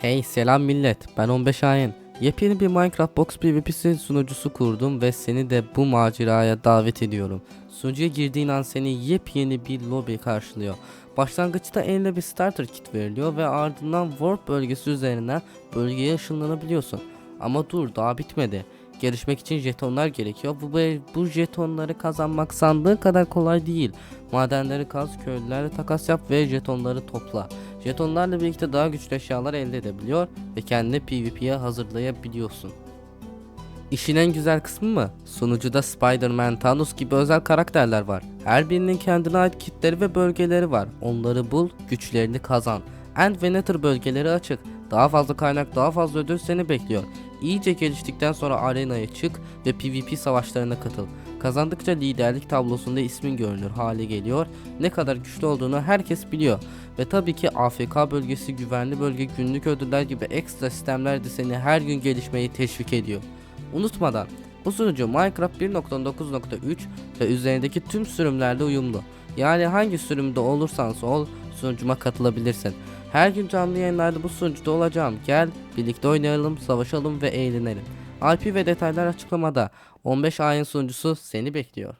Hey selam millet ben 15 Ayin. Yepyeni bir Minecraft Box PvP'si sunucusu kurdum ve seni de bu maceraya davet ediyorum. Sunucuya girdiğin an seni yepyeni bir lobi karşılıyor. Başlangıçta eline bir starter kit veriliyor ve ardından Warp bölgesi üzerinden bölgeye ışınlanabiliyorsun. Ama dur daha bitmedi. Gelişmek için jetonlar gerekiyor. Bu, bu jetonları kazanmak sandığı kadar kolay değil. Madenleri kaz, köylülerle takas yap ve jetonları topla. Jetonlarla birlikte daha güçlü eşyalar elde edebiliyor ve kendini PvP'ye hazırlayabiliyorsun. İşin en güzel kısmı mı? Sunucuda Spider-Man, Thanos gibi özel karakterler var. Her birinin kendine ait kitleri ve bölgeleri var. Onları bul, güçlerini kazan. End ve Nether bölgeleri açık. Daha fazla kaynak, daha fazla ödül seni bekliyor. İyice geliştikten sonra arenaya çık ve PvP savaşlarına katıl. Kazandıkça liderlik tablosunda ismin görünür hale geliyor. Ne kadar güçlü olduğunu herkes biliyor. Ve tabii ki AFK bölgesi, güvenli bölge, günlük ödüller gibi ekstra sistemler de seni her gün gelişmeyi teşvik ediyor. Unutmadan bu sunucu Minecraft 1.9.3 ve üzerindeki tüm sürümlerle uyumlu. Yani hangi sürümde olursan ol sunucuma katılabilirsin. Her gün canlı yayınlarda bu sunucuda olacağım. Gel birlikte oynayalım, savaşalım ve eğlenelim. IP ve detaylar açıklamada. 15 ayın sunucusu seni bekliyor.